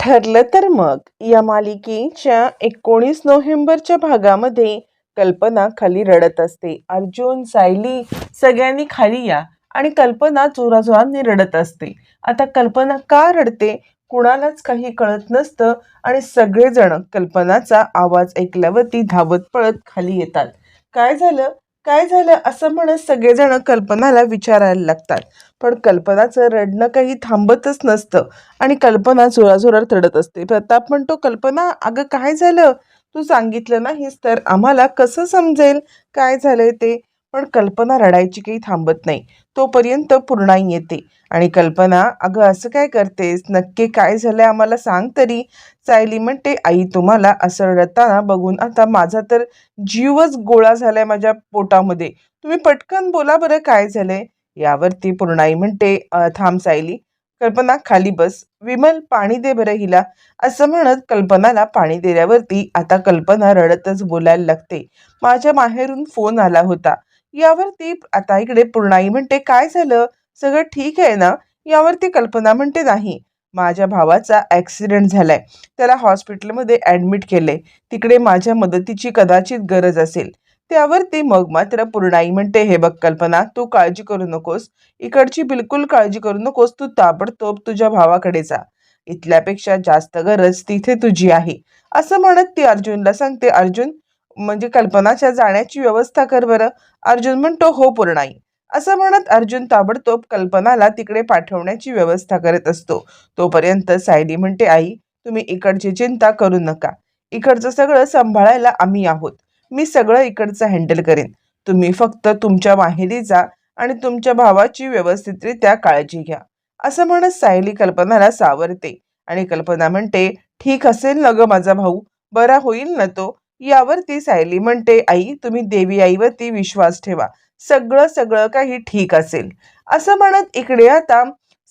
ठरलं तर मग. या मालिकेच्या एकोणीस नोव्हेंबरच्या भागामध्ये कल्पना खाली रडत असते. अर्जुन सायली सगळ्यांनी खाली या आणि कल्पना जोराजोराने रडत असते. आता कल्पना का रडते कुणालाच काही कळत नसतं आणि सगळेजण कल्पनाचा आवाज ऐकल्यावरती धावत पळत खाली येतात. काय झालं? काय झालं? असं म्हणत सगळेजण कल्पनाला विचारायला लागतात. पण कल्पनाचं रडणं काही थांबतच नसतं आणि कल्पना जोराजोरात रडत असते. प्रताप म्हणतो कल्पना अगं काय झालं? तू सांगितलं नाहीस तर आम्हाला कसं समजेल? काय झालंय ते? पण कल्पना रडायची काही थांबत नाही. तोपर्यंत पूर्णाई येते आणि कल्पना अगं असं काय करतेस? नक्की काय झालंय आम्हाला सांग तरी. सायली म्हणते आई तुम्हाला असं रडताना बघून आता माझा तर जीवच गोळा झालाय माझ्या पोटामध्ये. तुम्ही पटकन बोला बरं काय झालंय? यावरती पूर्णाई म्हणते "अ, थांब सायली. कल्पना खाली बस. विमल पाणी दे बरं हिला. असं म्हणत कल्पनाला पाणी दिल्यावरती आता कल्पना रडतच बोलायला लागते. माझ्या माहेरून फोन आला होता. यावरती आता इकडे पूर्णाई म्हणते काय झालं? सगळं ठीक आहे ना? यावरती कल्पना म्हणते नाही. माझ्या भावाचा ॲक्सिडेंट झालाय. त्याला हॉस्पिटलमध्ये ॲडमिट केलंय. तिकडे माझ्या मदतीची कदाचित गरज असेल. त्यावरती मग मात्र पूर्णाई म्हणते हे बघ कल्पना तू काळजी करू नकोस. इकडची बिलकुल काळजी करू नकोस. तू ताबडतोब तुझ्या भावाकडे जा. इथल्यापेक्षा जास्त गरज तिथे तुझी आहे. असं म्हणत ती अर्जुनला सांगते. अर्जुन म्हणजे कल्पनाच्या जाण्याची व्यवस्था कर बरं. अर्जुन म्हणतो हो पूर्णाई. असं म्हणत अर्जुन ताबडतोब कल्पनाला तिकडे पाठवण्याची व्यवस्था करत असतो. तोपर्यंत सायली म्हणते आई तुम्ही इकडची चिंता करू नका. इकडचं सगळं सांभाळायला आम्ही आहोत. मी सगळं इकडचं हँडल करेन. तुम्ही फक्त तुमच्या माहेरी जा आणि तुमच्या भावाची व्यवस्थितरित्या काळजी घ्या. असं म्हणत सायली कल्पनाला सावरते आणि कल्पना म्हणते ठीक असेल ना ग माझा भाऊ? बरा होईल ना तो? यावरती सायली म्हणते आई तुम्ही देवी आईवरती विश्वास ठेवा. सगळं सगळं काही ठीक असेल. असं म्हणत इकडे आता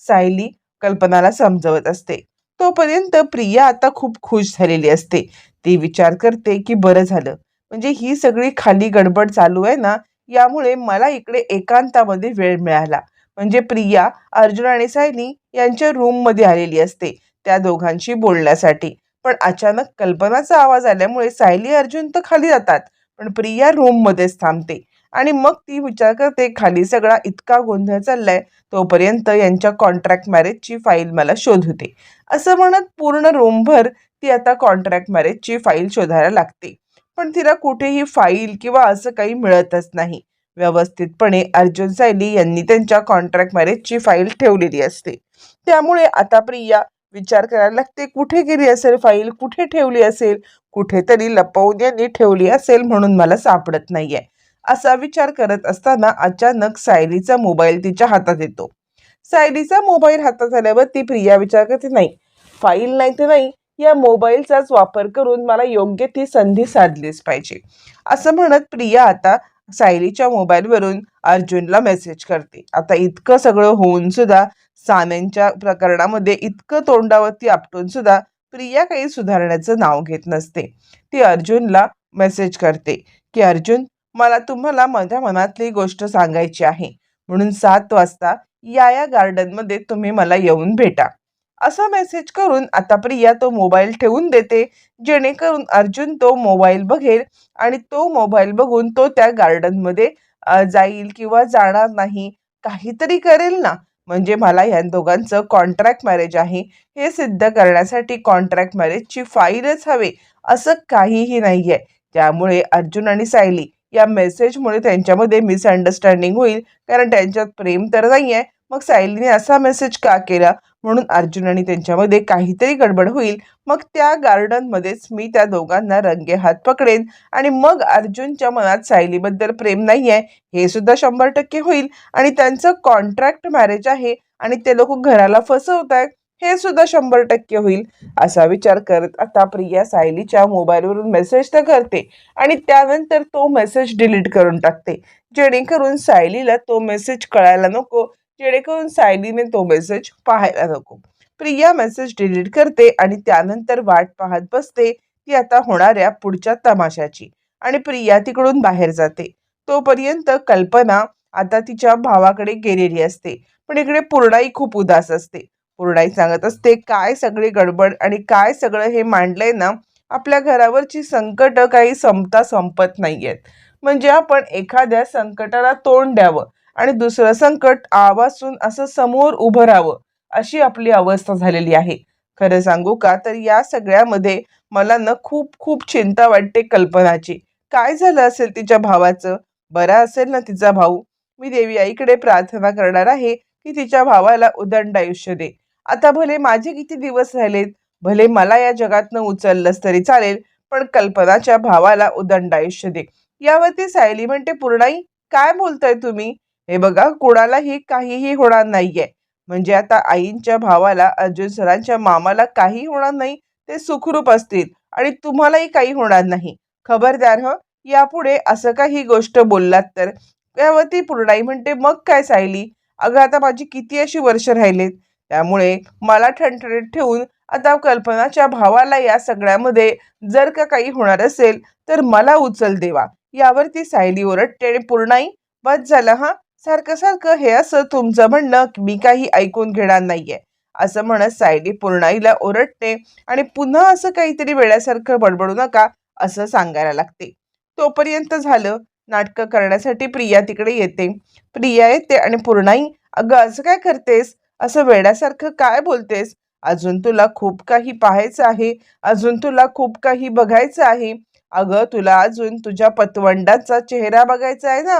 सायली कल्पनाला समजवत असते. तोपर्यंत प्रिया आता खूप खुश झालेली असते. ती विचार करते की बरं झालं. म्हणजे ही सगळी खाली गडबड चालू आहे ना यामुळे मला इकडे एकांतामध्ये वेळ मिळाला. म्हणजे प्रिया अर्जुन आणि सायली यांच्या रूममध्ये आलेली असते त्या दोघांशी बोलण्यासाठी. पण अचानक कल्पनाचा आवाज आल्यामुळे सायली अर्जुन तर खाली जातात पण प्रिया रूममध्येच थांबते. आणि मग ती विचार करते खाली सगळा इतका गोंधळ चाललाय तोपर्यंत यांच्या कॉन्ट्रॅक्ट मॅरेजची फाईल मला शोध होते असं म्हणत पूर्ण रूमभर ती आता कॉन्ट्रॅक्ट मॅरेजची फाईल शोधायला लागते. पण तिला कुठेही फाईल किंवा असं काही मिळतच नाही. व्यवस्थितपणे अर्जुन सायली यांनी त्यांच्या कॉन्ट्रॅक्ट मॅरेजची फाईल ठेवलेली असते. त्यामुळे आता प्रिया विचार करायला लागते कुठे गेली असेल फाईल कुठे ठेवली असेल? कुठेतरी लपवून यांनी ठेवली असेल म्हणून मला सापडत नाहीये. असा विचार करत असताना अचानक सायलीचा मोबाईल तिच्या हातात येतो. सायलीचा मोबाईल हातात आल्यावर ती प्रिया विचार करते नाही फाईल नाही तर नाही. या मोबाईलचाच वापर करून मला योग्य ती संधी साधलीच पाहिजे. असं म्हणत प्रिया आता सायलीच्या मोबाईलवरून अर्जुनला मेसेज करते. आता इतकं सगळं होऊन सुद्धा सान्यांच्या प्रकरणामध्ये इतकं तोंडावरती आपटून सुद्धा प्रिया काही सुधारण्याचं नाव घेत नसते. ती अर्जुनला मेसेज करते की अर्जुन मला तुम्हाला माझ्या मनातली गोष्ट सांगायची आहे. म्हणून सात वाजता या या गार्डनमध्ये तुम्ही मला येऊन भेटा. असा मेसेज करून आता प्रिया तो मोबाईल ठेवून देते. जेणेकरून अर्जुन तो मोबाईल बघेल आणि तो मोबाईल बघून तो त्या गार्डनमध्ये जाईल किंवा जाणार नाही. काहीतरी करेल ना. म्हणजे मला या दोघांचं कॉन्ट्रॅक्ट मॅरेज आहे. हे सिद्ध करण्यासाठी कॉन्ट्रॅक्ट मॅरेजची फाईलच हवे. असं काहीही नाही आहे त्यामुळे अर्जुन आणि सायली या मेसेजमुळे त्यांच्यामध्ये मिसअंडरस्टँडिंग होईल. कारण त्यांच्यात प्रेम तर नाही आहे मग सायलीने असा मेसेज का केला? म्हणून अर्जुन आणि त्यांच्यामध्ये काहीतरी गडबड होईल. मग त्या गार्डनमध्येच मी त्या दोघांना रंगे हात पकडेन. आणि मग अर्जुनच्या मनात सायलीबद्दल प्रेम नाही आहे हे सुद्धा शंभर टक्के होईल. आणि त्यांचं कॉन्ट्रॅक्ट मॅरेज आहे. आणि ते लोक घराला फसवत आहेत हे सुद्धा शंभर टक्के होईल. असा विचार करत आता प्रिया सायलीच्या मोबाईलवरून मेसेज तर करते. आणि त्यानंतर तो मेसेज डिलीट करून टाकते. जेणेकरून सायलीला तो मेसेज कळायला नको. जेणेकरून सायलीने तो मेसेज पाहायला नको. प्रिया मेसेज डिलीट करते आणि त्यानंतर वाट पाहत बसते ती आता होणाऱ्या पुढच्या तमाशाची आणि प्रिया तिकडून बाहेर जाते. तोपर्यंत कल्पना आता तिच्या भावाकडे गेलेली असते. पण इकडे पूर्णाई खूप उदास असते. पूर्णाई सांगत असते काय सगळी गडबड आणि काय सगळं हे मांडलंय ना आपल्या घरावरची संकट काही संपता संपत नाहीयेत. म्हणजे आपण एखाद्या संकटाला तोंड द्यावं. आणि दुसरं संकट आवासून असं समोर उभं राहावं अशी आपली अवस्था झालेली आहे. खरं सांगू का? तर या सगळ्यामध्ये मला ना खूप खूप चिंता वाटते कल्पनाची. काय झालं असेल तिच्या भावाचं? बरा असेल ना तिचा भाऊ. मी देवी आईकडे प्रार्थना करणार आहे की तिच्या भावाला उदंड आयुष्य दे. आता भले माझे किती दिवस राहिलेत भले मला या जगातनं उचललंच तरी चालेल पण कल्पनाच्या भावाला उदंड आयुष्य दे. यावरती सायली म्हणते पूर्णाई काय बोलताय तुम्ही? हे बघा कोणालाही काहीही होणार नाहीये. म्हणजे आता आईंच्या भावाला अर्जुन सरांच्या मामाला काही होणार नाही ते सुखरूप असतील आणि तुम्हालाही काही होणार नाही. खबरदार ह? यापुढे असं काही गोष्ट बोललात तर? त्यावरती पूर्णाई म्हणते मग काय सायली? अगं आता माझी किती अशी वर्ष राहिलेत? त्यामुळे मला ठणठणीत ठेवून आता कल्पनाच्या भावाला या सगळ्यामध्ये जर का काही होणार असेल तर मला उचल देवा. यावरती सायली ओरडते आणि पूर्णाई बस झालं हा? सारखं सारखं हे असं तुमचं म्हणणं मी काही ऐकून घेणार नाहीये. असं म्हणत सायली पूर्णाईला ओरडते आणि पुन्हा असं काहीतरी वेळासारखं बडबडू नका असं सांगायला लागते. तोपर्यंत झालं. नाटकं करण्यासाठी प्रिया तिकडे येते. प्रिया येते आणि पूर्णाई अगं असं काय करतेस? असं वेड्यासारखं काय बोलतेस? अजून तुला खूप काही पाहायचं आहे. अजून तुला खूप काही बघायचं आहे. अगं तुला अजून तुझ्या पतवंडाचा चेहरा बघायचा आहे ना?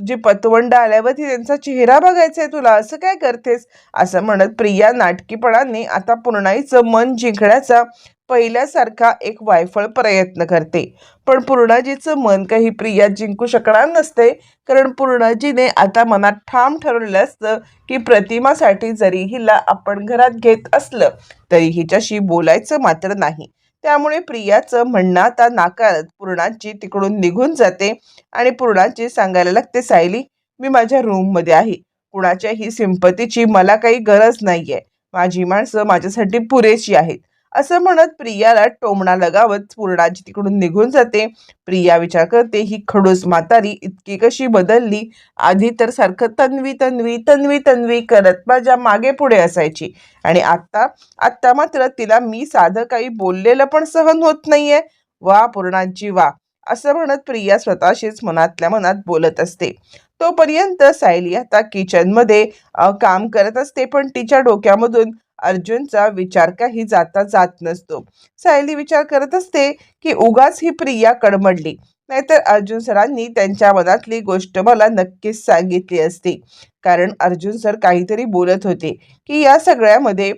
तुझी पतवंड आल्यावरती त्यांचा चेहरा बघायचा आहे तुला असं काय करतेस? असं म्हणत प्रिया नाटकीपणाने आता पूर्णाईचं मन जिंकण्याचा पहिल्यासारखा एक वायफळ प्रयत्न करते. पण पूर्णाजीचं मन काही प्रिया जिंकू शकणार नसते कारण पूर्णाजीने आता मनात ठाम ठरवलेलं असतं की प्रतिमासाठी जरी हिला आपण घरात घेत असलं तरी हिच्याशी बोलायचं मात्र नाही. त्यामुळे प्रियाचं म्हणणं आता नाकारत पूर्णाची तिकडून निघून जाते आणि पूर्णाची सांगायला लागते सायली मी माझ्या रूममध्ये आहे. कुणाच्याही सिंपतीची मला काही गरज नाही आहे माझी माणसं माझ्यासाठी पुरेशी आहेत. असं म्हणत प्रियाला टोमणा लगावत पूर्णाची तिकडून निघून जाते. प्रिया विचार करते ही खडूस म्हातारी इतकी कशी बदलली? आधी तर सारखं तन्वी तन्वी तन्वी तन्वी करत माझ्या मागे पुढे असायची. आणि आत्ता आत्ता मात्र तिला मी साधं काही बोललेलं पण सहन होत नाहीये. वा पूर्णाची वा असं म्हणत प्रिया स्वतःशीच मनातल्या मनात बोलत असते. तोपर्यंत सायली आता किचनमध्ये काम करत असते पण तिच्या डोक्यामधून अर्जुनचा विचार काही जाता जात नसतो. सायली विचार करत असते की उगाच ही प्रिया कडमडली. नाहीतर अर्जुन सरांनी त्यांच्या मनातली गोष्ट मला नक्कीच सांगितली असती. कारण अर्जुन सर काहीतरी बोलत होते की या सगळ्यामध्ये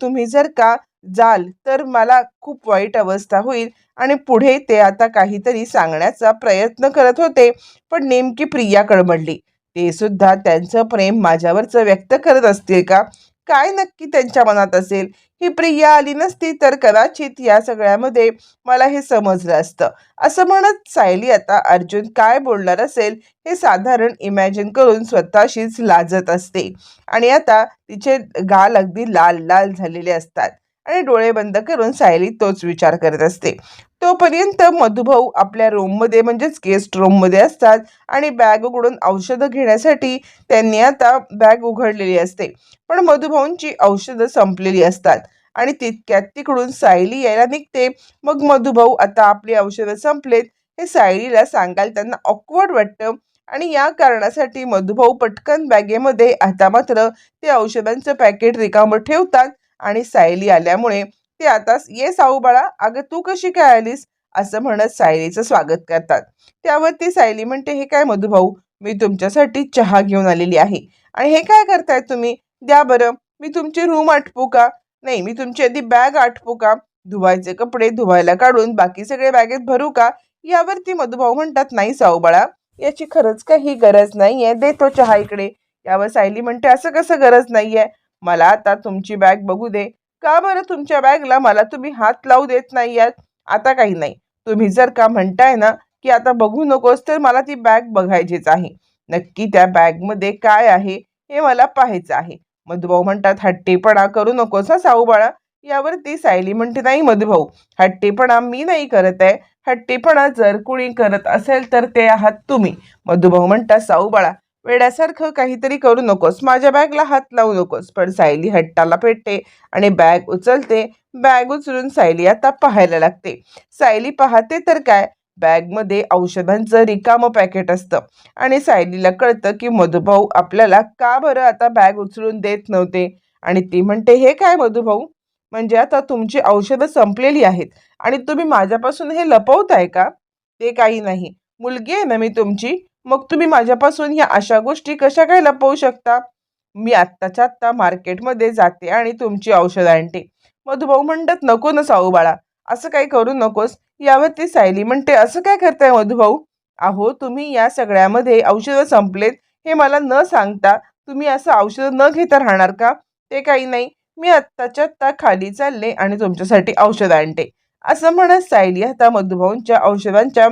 तुम्ही जर का जाल तर मला खूप वाईट अवस्था होईल आणि पुढे ते आता काहीतरी सांगण्याचा प्रयत्न करत होते पण नेमकी प्रिया कडमडली. ते सुद्धा त्यांचं प्रेम माझ्यावरचं व्यक्त करत असतील का? काय नक्की त्यांच्या मनात असेल? ही प्रिया आली नसती तर कदाचित या सगळ्यामध्ये मला हे समजलं असतं. असं म्हणत सायली आता अर्जुन काय बोलणार असेल हे साधारण इमॅजिन करून स्वतःशीच लाजत असते. आणि आता तिचे गाल अगदी लाल लाल झालेले असतात. आणि डोळे बंद करून सायली तोच विचार करत असते. तोपर्यंत मधुभाऊ आपल्या रूममध्ये म्हणजेच गेस्ट रूममध्ये असतात आणि बॅग उघडून औषधं घेण्यासाठी त्यांनी आता बॅग उघडलेली असते. पण मधुभाऊंची औषधं संपलेली असतात आणि तितक्यात तिकडून सायली यायला निघते. मग मधुभाऊ आता आपली औषधं संपलेत हे सायलीला सांगायला त्यांना ऑकवर्ड वाटतं आणि या कारणासाठी मधुभाऊ पटकन बॅगेमध्ये आता मात्र ते औषधांचं पॅकेट रिकामं ठेवतात आणि सायली आल्यामुळे ते आता ये साऊ बाळा अगं तू कशी काय आलीस? असं म्हणत सायलीचं स्वागत करतात. त्यावरती सायली म्हणते हे काय मधुभाऊ मी तुमच्यासाठी चहा घेऊन आलेली आहे. आणि हे काय करताय तुम्ही? द्या बरं मी तुमची रूम आटपू का? नाही मी तुमची आधी बॅग आटपू का? धुवायचे कपडे धुवायला काढून बाकी सगळे बॅगेत भरू का? यावरती मधुभाऊ म्हणतात नाही साऊ बाळा याची खरंच काही गरज नाही आहे देतो चहा इकडे. यावर सायली म्हणते असं कसं गरज नाही आहे मला आता तुमची बॅग बघू दे. का बरं तुमच्या बॅगला मला तुम्ही हात लावू देत नाही आहात आता काही नाही. तुम्ही जर का म्हणताय ना की आता बघू नकोस तर मला ती बॅग बघायचीच आहे. नक्की त्या बॅगमध्ये काय आहे हे मला पाहायचं आहे. मधुभाऊ म्हणतात हट्टीपणा करू नकोस हा साऊ बाळा यावरती सायली म्हणते नाही मधुभाऊ हट्टीपणा मी नाही करत आहे. हट्टीपणा जर कुणी करत असेल तर ते आहात तुम्ही. मधुभाऊ म्हणतात साऊ बाळा वेड्यासारखं काहीतरी करू नकोस. माझ्या बॅगला हात लावू नकोस. पण सायली हट्टाला पेटते आणि बॅग उचलते. बॅग उचलून सायली आता पाहायला लागते. सायली पाहते तर काय? बॅगमध्ये औषधांचं रिकामं पॅकेट असतं. आणि सायलीला कळतं की मधुभाऊ आपल्याला का बरं आता बॅग उचलून देत नव्हते? आणि ती म्हणते हे काय मधुभाऊ? म्हणजे आता तुमची औषधं संपलेली आहेत आणि तुम्ही माझ्यापासून हे लपवताय का? ते काही नाही. मुलगी आहे ना मी तुमची? मग तुम्ही माझ्यापासून ह्या अशा गोष्टी कशा काय लपवू शकता? मी आत्ताच्या आत्ता मार्केटमध्ये जाते आणि तुमची औषधं आणते. मधुभाऊ म्हणतात नको ना साऊ बाळा असं काही करू नकोस. यावर ती सायली म्हणते असं काय करताय मधुभाऊ? अहो तुम्ही या सगळ्यामध्ये औषधं संपलेत. हे मला न सांगता तुम्ही असं औषधं न घेता राहणार का? ते काही नाही. मी आत्ताच्या आत्ता खाली चालले आणि तुमच्यासाठी औषधं आणते. असं म्हणत सायली आता मधुभाऊंच्या औषधांच्या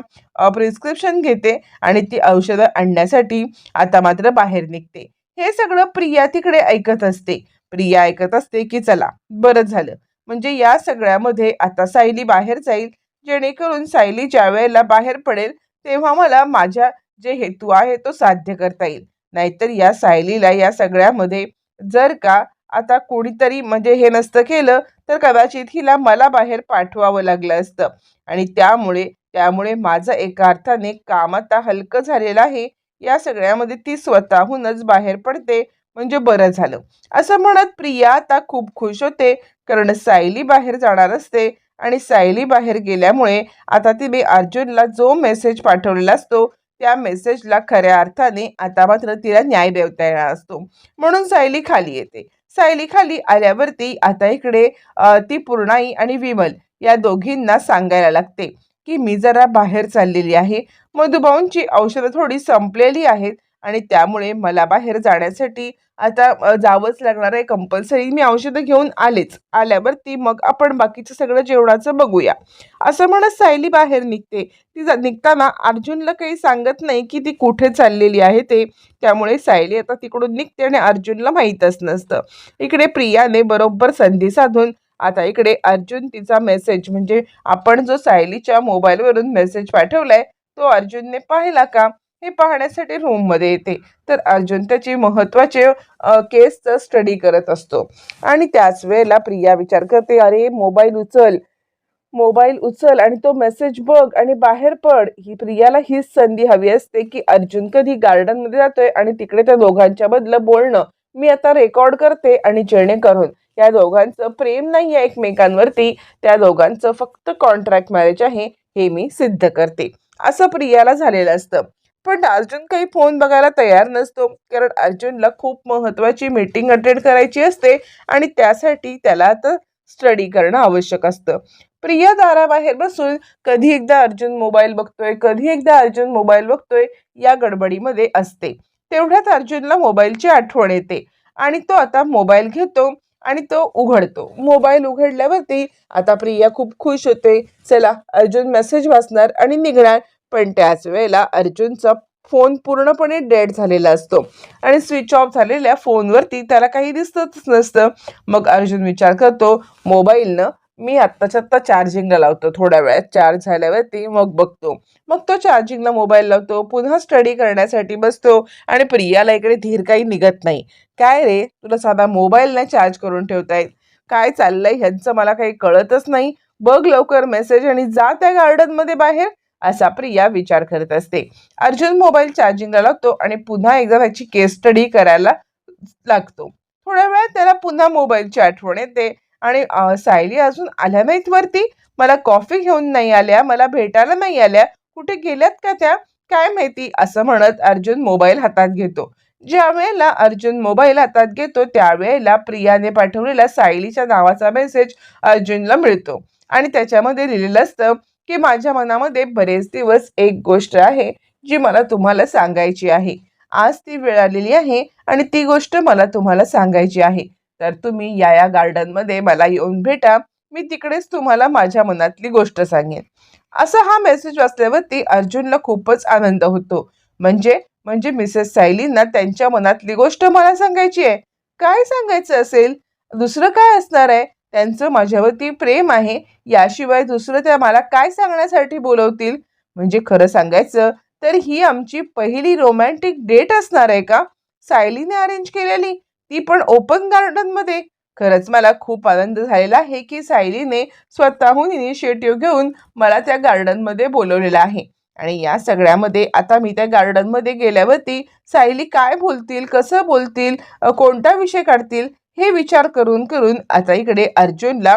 प्रिस्क्रिप्शन घेते आणि ती औषधं आणण्यासाठी आता मात्र बाहेर निघते. हे सगळं प्रिया तिकडे ऐकत असते. प्रिया ऐकत असते की चला बरं झालं. म्हणजे या सगळ्यामध्ये आता सायली बाहेर जाईल. जेणेकरून सायली ज्या वेळेला बाहेर पडेल तेव्हा मला माझ्या जे हेतू आहे तो साध्य करता येईल. नाहीतर या सायलीला या सगळ्यामध्ये जर का आता कोणीतरी म्हणजे हे नसतं केलं तर कदाचित हिला मला बाहेर पाठवावं लागलं असतं. आणि त्यामुळे त्यामुळे माझं एका अर्थाने काम आता हलकं झालेलं आहे. या सगळ्यामध्ये ती स्वतःहूनच बाहेर पडते म्हणजे बरं झालं. असं म्हणत प्रिया आता खूप खुश होते कारण सायली बाहेर जाणार असते आणि सायली बाहेर गेल्यामुळे आता तिने अर्जुनला जो मेसेज पाठवलेला असतो त्या मेसेजला खऱ्या अर्थाने आता मात्र तिला न्याय देवता येणार असतो. म्हणून सायली खाली येते. सायलीखाली आल्यावरती आता इकडे ती पूर्णाई आणि विमल या दोघींना सांगायला लागते की मी जरा बाहेर चाललेली आहे. मधुभाऊंची औषधं थोडी संपलेली आहेत. आणि त्यामुळे मला बाहेर जाण्यासाठी आता जावंच लागणार आहे कंपल्सरी मी औषधं घेऊन आलेच. आल्यावरती मग आपण बाकीचं सगळं जेवणाचं बघूया. असं म्हणत सायली बाहेर निघते. ती निघताना अर्जुनला काही सांगत नाही की ती कुठे चाललेली आहे ते. त्यामुळे सायली आता तिकडून निघते आणि अर्जुनला माहीतच नसतं. इकडे प्रियाने बरोबर संधी साधून आता इकडे अर्जुन तिचा मेसेज म्हणजे आपण जो सायलीच्या मोबाईलवरून मेसेज पाठवलाय तो अर्जुनने पाहिला का? हे पाहण्यासाठी रूममध्ये येते. तर अर्जुन त्याची महत्त्वाचे केसचं स्टडी करत असतो. आणि त्याच वेळेला प्रिया विचार करते अरे मोबाईल उचल. मोबाईल उचल आणि तो मेसेज बघ आणि बाहेर पड. ही प्रियाला हीच संधी हवी असते की अर्जुन कधी गार्डनमध्ये जातोय आणि तिकडे त्या दोघांच्या बदलं बोलणं. मी आता रेकॉर्ड करते आणि जेणेकरून या दोघांचं प्रेम नाही आहे एकमेकांवरती त्या दोघांचं फक्त कॉन्ट्रॅक्ट मॅरेज आहे हे मी सिद्ध करते. असं प्रियाला झालेलं असतं. पण अर्जुन काही फोन बघायला तयार नसतो. कारण अर्जुनला खूप महत्त्वाची मीटिंग अटेंड करायची असते आणि त्यासाठी त्याला आता स्टडी करणं आवश्यक असतं. प्रिया दाराबाहेर बसून कधी एकदा अर्जुन मोबाईल बघतोय कधी एकदा अर्जुन मोबाईल बघतोय या गडबडीमध्ये असते. तेवढ्यात अर्जुनला मोबाईलची आठवण येते आणि तो आता मोबाईल घेतो आणि तो उघडतो. मोबाईल उघडल्यावरती आता प्रिया खूप खुश होते. चला अर्जुन मेसेज वाचणार आणि निघणार. पण त्याच वेळेला अर्जुनचा फोन पूर्णपणे डेड झालेला असतो. आणि स्विच ऑफ झालेल्या फोनवरती त्याला काही दिसतच नसतं. मग अर्जुन विचार करतो मोबाईलनं मी आत्ताच्या आत्ता चार्जिंगला लावतो. थोड्या वेळात चार्ज झाल्यावरती मग बघतो. मग तो चार्जिंगला मोबाईल लावतो पुन्हा स्टडी करण्यासाठी बसतो आणि प्रियाला इकडे धीर काही निघत नाही. काय रे? तुला साधा मोबाईल नाही चार्ज करून ठेवतायत काय चाललंय? ह्यांचं मला काही कळतच नाही. बघ लवकर मेसेज आणि जा त्या गार्डनमध्ये बाहेर. असा प्रिया विचार करत असते. अर्जुन मोबाईल चार्जिंगला लागतो आणि पुन्हा एकदा त्याची केस स्टडी करायला लागतो. थोड्या वेळात त्याला पुन्हा मोबाईलची आठवण येते. आणि सायली अजून आल्या नाहीत वरती. मला कॉफी घेऊन नाही आल्या मला भेटायला नाही आल्या. कुठे गेल्यात का त्या? काय माहिती? असं म्हणत अर्जुन मोबाईल हातात घेतो. ज्या वेळेला अर्जुन मोबाईल हातात घेतो त्यावेळेला प्रियाने पाठवलेला सायलीच्या नावाचा मेसेज अर्जुनला मिळतो. आणि त्याच्यामध्ये लिहिलेलं असतं की माझ्या मनामध्ये बरेच दिवस एक गोष्ट आहे जी मला तुम्हाला सांगायची आहे. आज ती वेळ आलेली आहे आणि ती गोष्ट मला तुम्हाला सांगायची आहे. तर तुम्ही या या गार्डनमध्ये मला येऊन भेटा. मी तिकडेच तुम्हाला माझ्या मनातली गोष्ट सांगेन. असा हा मेसेज वाचल्यावरती अर्जुनला खूपच आनंद होतो. म्हणजे म्हणजे मिसेस सायलींना त्यांच्या मनातली गोष्ट मला सांगायची आहे. काय सांगायचं असेल? दुसरं काय असणार आहे? त्यांचं माझ्यावरती प्रेम आहे याशिवाय दुसरं त्या मला काय सांगण्यासाठी बोलवतील? म्हणजे खरं सांगायचं तर ही आमची पहिली रोमॅन्टिक डेट असणार आहे का? सायलीने अरेंज केलेली ती पण ओपन गार्डनमध्ये खरंच मला खूप आनंद झालेला आहे की सायलीने स्वतःहून इनिशिएटिव्ह घेऊन मला त्या गार्डनमध्ये बोलवलेलं आहे. आणि या सगळ्यामध्ये आता मी त्या गार्डनमध्ये गेल्यावरती सायली काय बोलतील कसं बोलतील कोणता विषय काढतील हे विचार करून करून आता इकडे अर्जुनला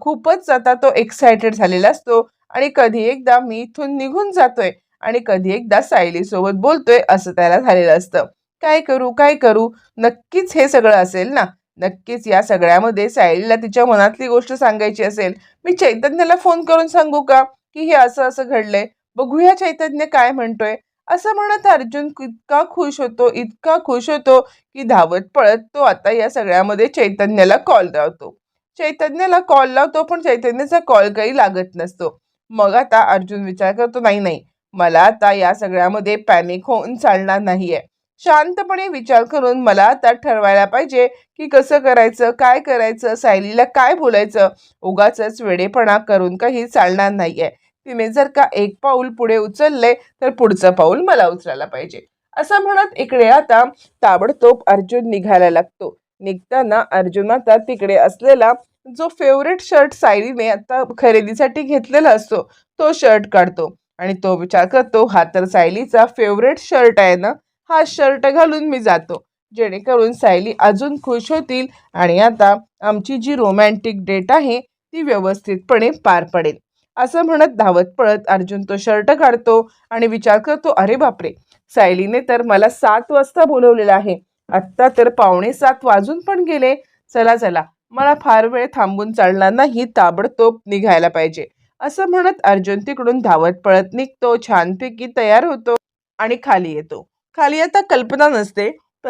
खूपच आता तो एक्सायटेड झालेला असतो आणि कधी एकदा मी इथून निघून जातोय आणि कधी एकदा सायलीसोबत बोलतोय असं त्याला झालेलं असतं. काय करू काय करू? नक्कीच हे सगळं असेल ना? नक्कीच या सगळ्यामध्ये सायलीला तिच्या मनातली गोष्ट सांगायची असेल. मी चैतन्याला फोन करून सांगू का की हे असं असं घडलंय? बघूया चैतन्य काय म्हणतोय. असं म्हणत अर्जुन इतका खुश होतो इतका खुश होतो की धावत पळत तो आता या सगळ्यामध्ये चैतन्याला कॉल लावतो. चैतन्याला कॉल लावतो पण चैतन्याचा कॉल काही लागत नसतो. मग आता अर्जुन विचार करतो नाही नाही मला आता या सगळ्यामध्ये पॅनिक होऊन चालणार नाहीये. शांतपणे विचार करून मला आता ठरवायला पाहिजे की कसं करायचं काय करायचं सायलीला काय बोलायचं? उगाच वेडेपणा करून काही चालणार नाहीये. तिने जर का एक पाऊल पुढे उचलले तर पुढचं पाऊल मला उचलायला पाहिजे. असं म्हणत इकडे आता ताबडतोब अर्जुन निघायला लागतो. निघताना अर्जुन आता तिकडे असलेला जो फेवरेट शर्ट सायलीने आता खरेदीसाठी घेतलेला असतो तो शर्ट काढतो. आणि तो विचार करतो हा तर सायलीचा फेवरेट शर्ट आहे ना? हा शर्ट घालून मी जातो. जेणेकरून सायली अजून खुश होतील आणि आता आमची जी रोमॅन्टिक डेट आहे ती व्यवस्थितपणे पार पडेल. असं म्हणत धावत पळत अर्जुन तो शर्ट काढतो आणि विचार करतो अरे बापरे सायलीने तर मला सात वाजता बोलवलेलं आहे. आत्ता तर पावणे सात वाजून पण गेले. चला चला मला फार वेळ थांबून चालणार नाही ताबडतोब निघायला पाहिजे. असं म्हणत अर्जुन तिकडून धावत पळत निघतो छानपैकी तयार होतो आणि खाली येतो. खाली आता कल्पना नसते प-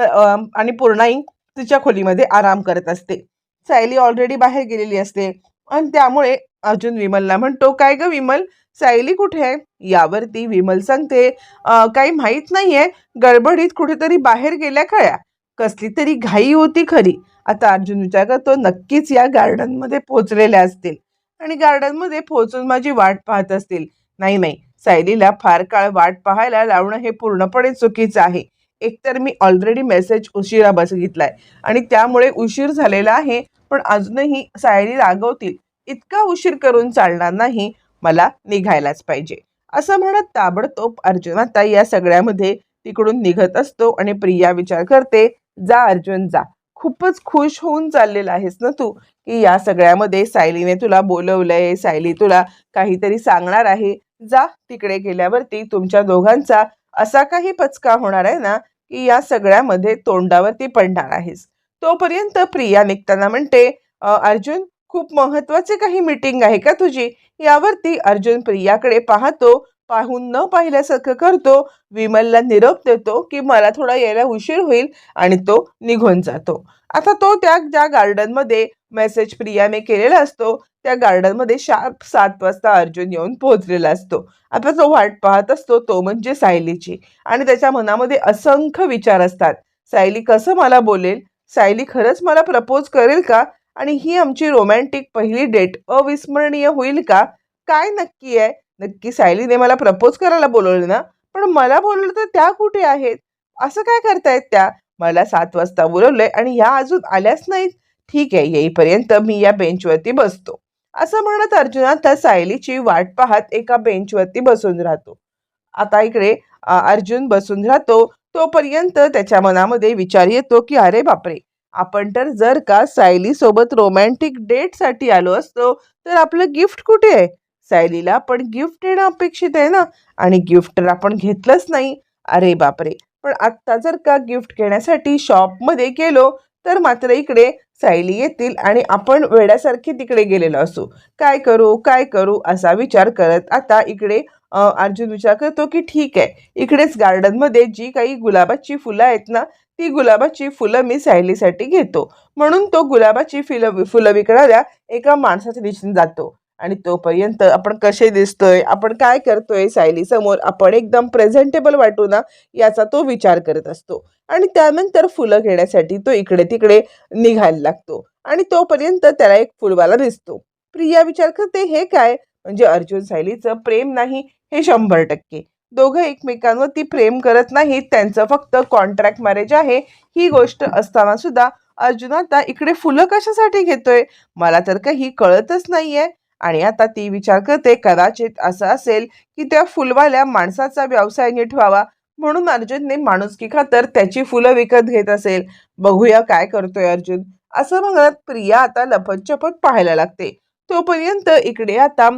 आणि पूर्णाई तिच्या खोलीमध्ये आराम करत असते. सायली ऑलरेडी बाहेर गेलेली असते आणि त्यामुळे अर्जुन विमलला म्हणतो काय ग विमल? सायली कुठे आहे? यावरती विमल सांगते काही माहीत नाहीये. गडबडीत कुठेतरी बाहेर गेल्या खळ्या. कसली तरी घाई होती खरी. आता अर्जुन विचार करतो नक्कीच या गार्डनमध्ये पोचलेल्या असतील. आणि गार्डनमध्ये पोहोचून माझी वाट पाहत असतील. नाही नाही. सायलीला फार काळ वाट पाहायला लावणं हे पूर्णपणे चुकीचं आहे. एकतर मी ऑलरेडी मेसेज उशिरा बघितलाय आणि त्यामुळे उशीर झालेला आहे पण अजूनही सायली रागवतील. इतका उशीर करून चालणार नाही मला निघायलाच पाहिजे. असं म्हणत ताबडतोब अर्जुन आता या सगळ्यामध्ये तिकडून निघत असतो आणि प्रिया विचार करते जा अर्जुन जा. खूपच खुश होऊन चाललेला आहेस ना तू की या सगळ्यामध्ये सायलीने तुला बोलवलंय सायली तुला काहीतरी सांगणार आहे. जा तिकडे गेल्यावरती तुमच्या दोघांचा असा काही पचका होणार आहे ना की या सगळ्यामध्ये तोंडावरती पडणार आहेस. तोपर्यंत प्रिया निघताना म्हणते अर्जुन खूप महत्त्वाचे काही मीटिंग आहे का तुझी? यावरती अर्जुन प्रियाकडे पाहतो पाहून न पाहिल्यासारखं करतो विमलला निरोप देतो की मला थोडा यायला उशीर होईल आणि तो निघून जातो. आता तो त्या ज्या गार्डनमध्ये मेसेज प्रियाने केलेला असतो त्या गार्डनमध्ये शार्प सात वाजता अर्जुन येऊन पोहोचलेला असतो. आता जो वाट पाहत असतो तो म्हणजे सायलीची. आणि त्याच्या मनामध्ये असंख्य विचार असतात. सायली कसं मला बोलेल? सायली खरंच मला प्रपोज करेल का? आणि ही आमची रोमॅन्टिक पहिली डेट अविस्मरणीय होईल का? काय नक्की आहे? नक्की सायलीने मला प्रपोज करायला बोलवलं ना? पण मला बोलवलं तर त्या कुठे आहेत? असं काय करतायत त्या? मला सात वाजता बोलवलंय आणि ह्या अजून आल्याच नाहीत. ठीक आहे येईपर्यंत मी या बेंचवरती बसतो. असं म्हणत अर्जुन आता सायलीची वाट पाहत एका बेंचवरती बसून राहतो. आता इकडे अर्जुन बसून राहतो. तोपर्यंत त्याच्या मनामध्ये विचार येतो की अरे बापरे! आपण तर जर का सायलीसोबत रोमॅन्टिक डेटसाठी आलो असतो तर आपलं गिफ्ट कुठे आहे? सायलीला आपण गिफ्ट देणं अपेक्षित आहे ना? आणि गिफ्ट तर आपण घेतलंच नाही. अरे बापरे! पण आत्ता जर का गिफ्ट घेण्यासाठी शॉपमध्ये गेलो तर मात्र इकडे सायली येतील आणि आपण वेड्यासारखे तिकडे गेलेलो असू. काय करू काय करू असा विचार करत आता इकडे अर्जुन विचार करतो की ठीक आहे. इकडेच गार्डनमध्ये जी काही गुलाबाची फुलं आहेत ना ती गुलाबाची फुलं मी सायलीसाठी घेतो. म्हणून तो गुलाबाची फुलं फुलं विकणाऱ्या एका माणसाच्या दिशेने जातो. आणि तोपर्यंत आपण कसे दिसतोय आपण काय करतोय सायलीसमोर आपण एकदम प्रेझेंटेबल वाटू ना याचा तो विचार करत असतो. आणि त्यानंतर फुलं घेण्यासाठी तो इकडे तिकडे निघायला लागतो. आणि तोपर्यंत त्याला एक फुलवाला दिसतो. प्रिया विचार करते हे काय? म्हणजे अर्जुन सायलीचं प्रेम नाही हे शंभर टक्के. दोघं एकमेकांवरती प्रेम करत नाहीत त्यांचं फक्त कॉन्ट्रॅक्ट मॅरेज आहे. ही गोष्ट असताना सुद्धा अर्जुन आता इकडे फुलं कशासाठी घेतोय? मला तर काही कळतच नाहीये. आणि आता ती विचार करते कदाचित असं असेल की त्या फुलवाल्या माणसाचा व्यवसाय नीट व्हावा म्हणून अर्जुनने माणुसकी खातर त्याची फुलं विकत घेत असेल. बघूया काय करतोय अर्जुन. असं म्हणत प्रिया आता लपत पाहायला लागते. तोपर्यंत इकडे आता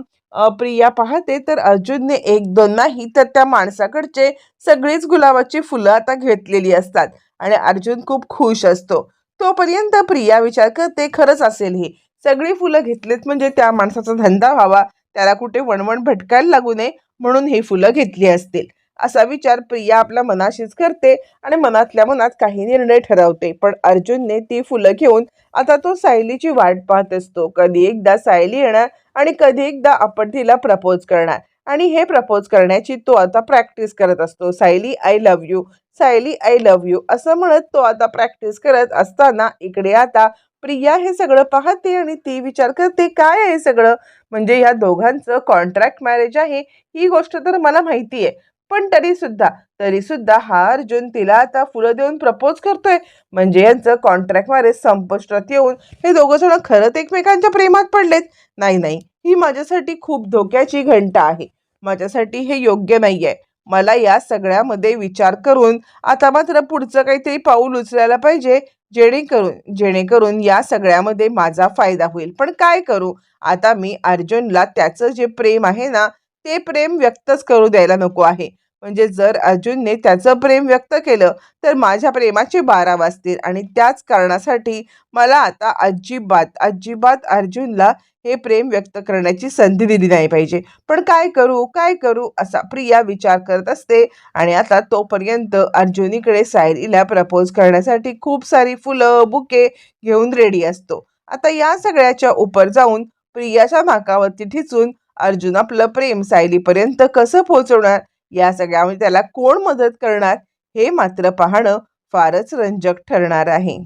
प्रिया पाहते तर अर्जुनने एक दोन नाही तर त्या माणसाकडचे सगळीच गुलाबाची फुलं आता घेतलेली असतात आणि अर्जुन खूप खुश असतो. तोपर्यंत प्रिया विचार करते खरंच असेल हे. सगळी फुलं घेतलीत म्हणजे त्या माणसाचा धंदा व्हावा. त्याला कुठे वणवण भटकायला लागू नये म्हणून ही फुलं घेतली असतील. असा विचार प्रिया आपल्या मनाशीच करते आणि मनातल्या मनात काही निर्णय ठरवते. पण अर्जुनने ती फुलं घेऊन आता तो सायलीची वाट पाहत असतो. कधी एकदा सायली येणार आणि कधी एकदा आपण तिला प्रपोज करणार. आणि हे प्रपोज करण्याची तो आता प्रॅक्टिस करत असतो. Sayali I love you Sayali I love you असं म्हणत तो आता प्रॅक्टिस करत असताना इकडे आता प्रिया हे सगळं पाहते आणि ती विचार करते काय आहे सगळं? म्हणजे या दोघांचं कॉन्ट्रॅक्ट मॅरेज आहे. ही गोष्ट तर मला माहिती आहे पण तरी सुद्धा तरी सुद्धा हा अर्जुन तिला आता फुलं देऊन प्रपोज करतोय. म्हणजे यांचं कॉन्ट्रॅक्ट मॅरेज संपुष्टात येऊन हे दोघं जण खरंच एकमेकांच्या प्रेमात पडलेत. नाही नाही ही माझ्यासाठी खूप धोक्याची घंटा आहे. माझ्यासाठी हे योग्य नाही आहे मला या सगळ्यामध्ये विचार करून आता मात्र पुढचं काहीतरी पाऊल उचलायला पाहिजे जेणेकरून जेणेकरून या सगळ्यामध्ये माझा फायदा होईल. पण काय करू? आता मी अर्जुनला त्याचं जे प्रेम आहे ना ते प्रेम व्यक्तच करू द्यायला नको आहे. म्हणजे जर अर्जुनने त्याचं प्रेम व्यक्त केलं तर माझ्या प्रेमाचे बारा वाजतील. आणि त्याच कारणासाठी मला आता अजिबात अजिबात अर्जुनला हे प्रेम व्यक्त करण्याची संधी दिली नाही पाहिजे. पण काय करू काय करू असा प्रिया विचार करत असते. आणि आता तोपर्यंत अर्जुनीकडे सायरीला प्रपोज करण्यासाठी खूप सारी फुलं बुके घेऊन रेडी असतो. आता या सगळ्याच्या उपर जाऊन प्रियाच्या नाकावरती ठिचून अर्जुन आपलं प्रेम सायलीपर्यंत कसं पोहोचवणार? या सगळ्यामध्ये त्याला कोण मदत करणार? हे मात्र पाहणं फारच रंजक ठरणार आहे.